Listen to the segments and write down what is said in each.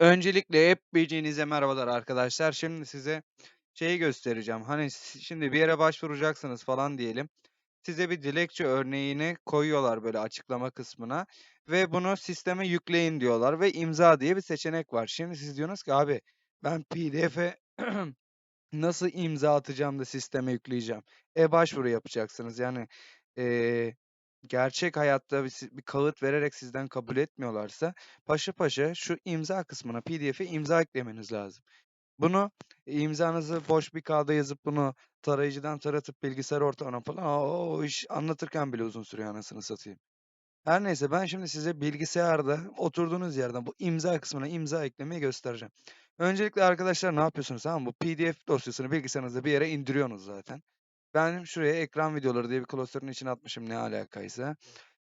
Öncelikle hepinize merhabalar arkadaşlar. Şimdi size şeyi göstereceğim. Hani şimdi bir yere başvuracaksınız falan diyelim. Size bir dilekçe örneğini koyuyorlar böyle açıklama kısmına ve bunu sisteme yükleyin diyorlar ve imza diye bir seçenek var. Şimdi siz diyorsunuz ki abi ben PDF'e nasıl imza atacağım da sisteme yükleyeceğim? E-başvuru yapacaksınız. Yani eee, gerçek hayatta bir, bir kağıt vererek sizden kabul etmiyorlarsa paşa paşa şu imza kısmına PDF'e imza eklemeniz lazım. Bunu imzanızı boş bir kağıda yazıp bunu tarayıcıdan taratıp bilgisayar ortamına falan o, iş anlatırken bile uzun sürüyor anasını satayım. Her neyse ben şimdi size bilgisayarda oturduğunuz yerden bu imza kısmına imza eklemeyi göstereceğim. Öncelikle arkadaşlar ne yapıyorsunuz tamam? Bu PDF dosyasını bilgisayarınızda bir yere indiriyorsunuz zaten. Ben şuraya ekran videoları diye bir klasörün içine atmışım ne alakaysa.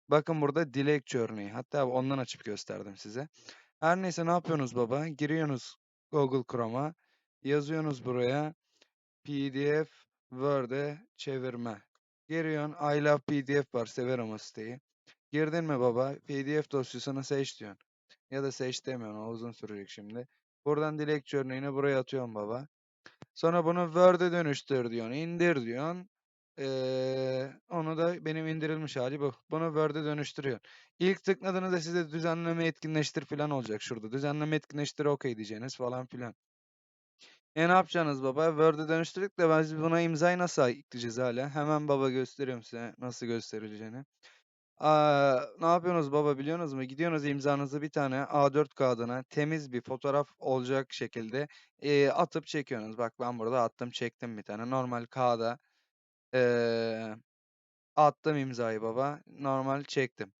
Bakın burada dilekçe örneği. Hatta ondan açıp gösterdim size. Her neyse ne yapıyorsunuz baba? Giriyorsunuz Google Chrome'a. Yazıyorsunuz buraya PDF Word'e çevirme. Giriyorsun I love PDF var severim o siteyi. Girdin mi baba? PDF dosyasını seç diyorsun. Ya da seç demiyorsun o uzun sürecek şimdi. Buradan dilekçe örneğini buraya atıyorsun baba. Sonra bunu Word'e dönüştür diyorsun. indir diyorsun. Ee, onu da benim indirilmiş hali bu. Bunu Word'e dönüştürüyorsun. İlk tıkladığınızda size düzenleme etkinleştir falan olacak şurada. Düzenleme etkinleştir okey diyeceğiniz falan filan. E ne yapacaksınız baba? Word'e dönüştürdük de biz buna imzayı nasıl ekleyeceğiz hala? Hemen baba gösteriyorum size nasıl gösterileceğini. Ne yapıyorsunuz baba biliyorsunuz mu? Gidiyorsunuz imzanızı bir tane A4 kağıdına temiz bir fotoğraf olacak şekilde e, atıp çekiyorsunuz. Bak ben burada attım çektim bir tane. Normal kağıda e, attım imzayı baba. Normal çektim.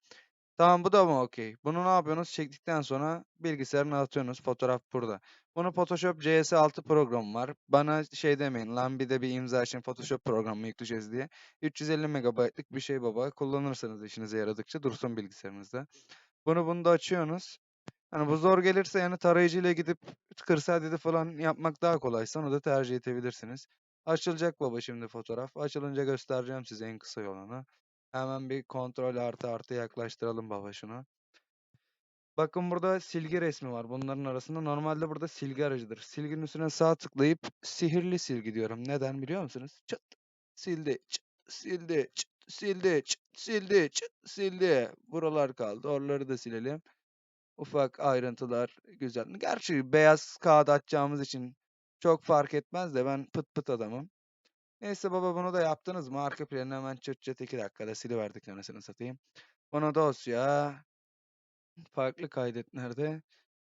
Tamam bu da mı okey? Bunu ne yapıyorsunuz? Çektikten sonra bilgisayarına atıyorsunuz. Fotoğraf burada. Bunu Photoshop CS6 programı var. Bana şey demeyin lan bir de bir imza için Photoshop programı yükleyeceğiz diye. 350 MB'lık bir şey baba. Kullanırsanız işinize yaradıkça dursun bilgisayarınızda. Bunu bunu da açıyorsunuz. Hani bu zor gelirse yani tarayıcıyla gidip kırsal dedi falan yapmak daha kolaysa onu da tercih edebilirsiniz. Açılacak baba şimdi fotoğraf. Açılınca göstereceğim size en kısa yolunu. Hemen bir kontrol artı artı yaklaştıralım baba şunu. Bakın burada silgi resmi var bunların arasında. Normalde burada silgi aracıdır. Silginin üstüne sağ tıklayıp sihirli silgi diyorum. Neden biliyor musunuz? Çıt sildi, çıt sildi, çıt sildi, çıt sildi, çıt sildi. Buralar kaldı. Oraları da silelim. Ufak ayrıntılar güzel. Gerçi beyaz kağıt atacağımız için çok fark etmez de ben pıt pıt adamım. Neyse baba bunu da yaptınız mı? Arka planını hemen çıt çıt 2 dakikada siliverdik anasını satayım. Bunu dosya. Farklı kaydet nerede?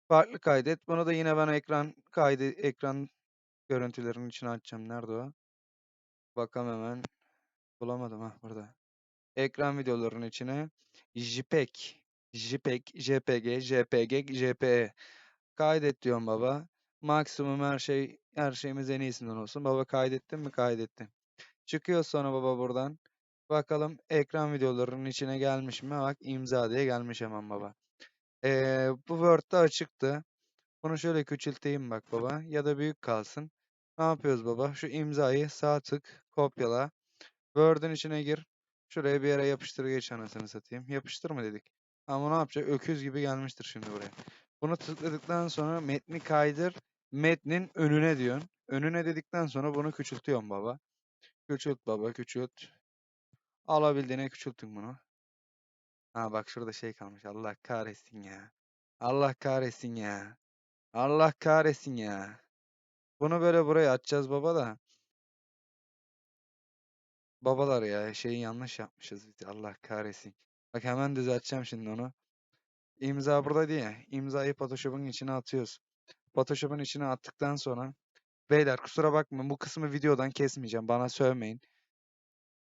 Farklı kaydet. Bunu da yine ben ekran kaydı ekran görüntülerinin içine açacağım. Nerede o? Bakalım hemen. Bulamadım ha burada. Ekran videolarının içine JPEG, JPEG, JPG, JPG, JPE. Kaydet diyorum baba. Maksimum her şey her şeyimiz en iyisinden olsun. Baba kaydettin mi? Kaydettim. Çıkıyor sonra baba buradan. Bakalım ekran videolarının içine gelmiş mi? Bak imza diye gelmiş hemen baba. Ee, bu Word'da açıktı. Bunu şöyle küçülteyim bak baba. Ya da büyük kalsın. Ne yapıyoruz baba? Şu imzayı sağ tık kopyala. Word'un içine gir. Şuraya bir yere yapıştır geç anasını satayım. Yapıştır mı dedik. Ama ne yapacak? Öküz gibi gelmiştir şimdi buraya. Bunu tıkladıktan sonra metni kaydır. Metnin önüne diyorsun. Önüne dedikten sonra bunu küçültüyorum baba. Küçült baba küçült. Alabildiğine küçültün bunu. Ha bak şurada şey kalmış. Allah kahretsin ya. Allah kahretsin ya. Allah kahretsin ya. Bunu böyle buraya atacağız baba da. Babalar ya şeyi yanlış yapmışız. Allah kahretsin. Bak hemen düzelteceğim şimdi onu. İmza burada diye. İmzayı Photoshop'un içine atıyoruz. Photoshop'un içine attıktan sonra beyler kusura bakma bu kısmı videodan kesmeyeceğim. Bana sövmeyin.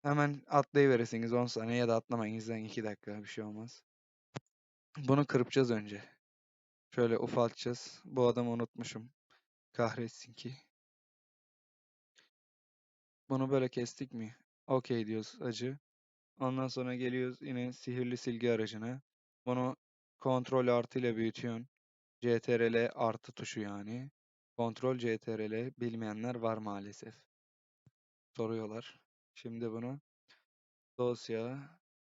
Hemen atlayıverirsiniz 10 saniye ya da atlamayın. İzleyin 2 dakika bir şey olmaz. Bunu kırpacağız önce. Şöyle ufaltacağız. Bu adamı unutmuşum. Kahretsin ki. Bunu böyle kestik mi? Okey diyoruz acı. Ondan sonra geliyoruz yine sihirli silgi aracına. Bunu kontrol artı ile büyütüyorsun. CTRL artı tuşu yani. Kontrol CTRL bilmeyenler var maalesef. Soruyorlar. Şimdi bunu dosya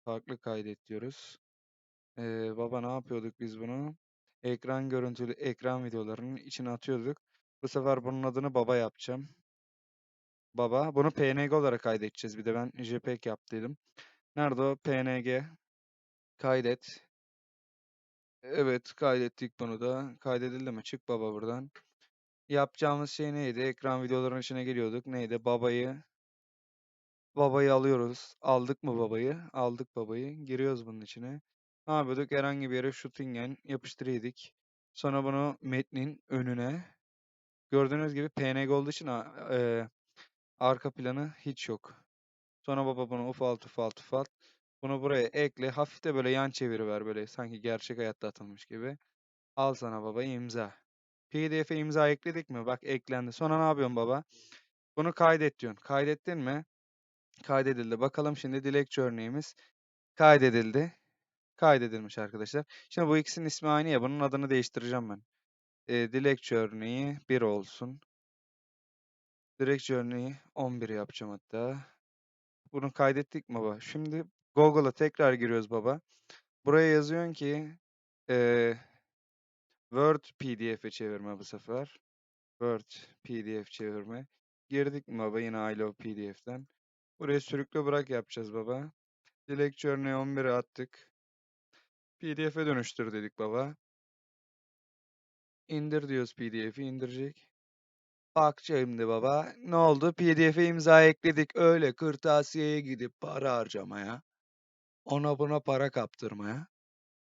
farklı kaydet diyoruz. Ee, baba ne yapıyorduk biz bunu? ekran görüntülü ekran videolarının içine atıyorduk. Bu sefer bunun adını baba yapacağım. Baba. Bunu PNG olarak kaydedeceğiz. Bir de ben JPEG yaptıydım. Nerede o? PNG. Kaydet. Evet, kaydettik bunu da. Kaydedildi mi? Çık baba buradan. Yapacağımız şey neydi? Ekran videolarının içine geliyorduk. Neydi? Babayı babayı alıyoruz. Aldık mı babayı? Aldık babayı. Giriyoruz bunun içine. Ne yapıyorduk? Herhangi bir yere shooting'en yapıştırıyorduk. Sonra bunu metnin önüne gördüğünüz gibi PNG olduğu için eee, arka planı hiç yok. Sonra baba bunu ufalt ufalt ufalt. Bunu buraya ekle. Hafif de böyle yan çeviriver böyle sanki gerçek hayatta atılmış gibi. Al sana baba imza. PDF'e imza ekledik mi? Bak eklendi. Sonra ne yapıyorsun baba? Bunu kaydet diyorsun. Kaydettin mi? Kaydedildi. Bakalım şimdi dilekçe örneğimiz kaydedildi. Kaydedilmiş arkadaşlar. Şimdi bu ikisinin ismi aynı ya. Bunun adını değiştireceğim ben. Ee, dilekçe örneği 1 olsun. Dilekçe örneği 11 yapacağım hatta. Bunu kaydettik mi baba? Şimdi Google'a tekrar giriyoruz baba. Buraya yazıyorsun ki eee Word PDF'e çevirme bu sefer. Word PDF çevirme. Girdik mi baba yine I love PDF'den. Buraya sürükle bırak yapacağız baba. Dilekçe örneği 11'e attık. PDF'e dönüştür dedik baba. İndir diyoruz PDF'i indirecek. Bak şimdi baba ne oldu? PDF'e imza ekledik öyle kırtasiyeye gidip para harcamaya. Ona buna para kaptırmaya.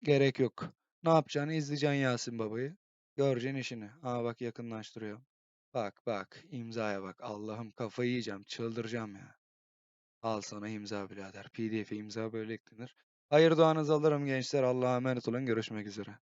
Gerek yok. Ne yapacağını izleyeceksin Yasin babayı. Göreceksin işini. Aa bak yakınlaştırıyor. Bak bak imzaya bak. Allah'ım kafayı yiyeceğim. Çıldıracağım ya. Al sana imza birader. PDF'e imza böyle eklenir. Hayır duanızı alırım gençler. Allah'a emanet olun. Görüşmek üzere.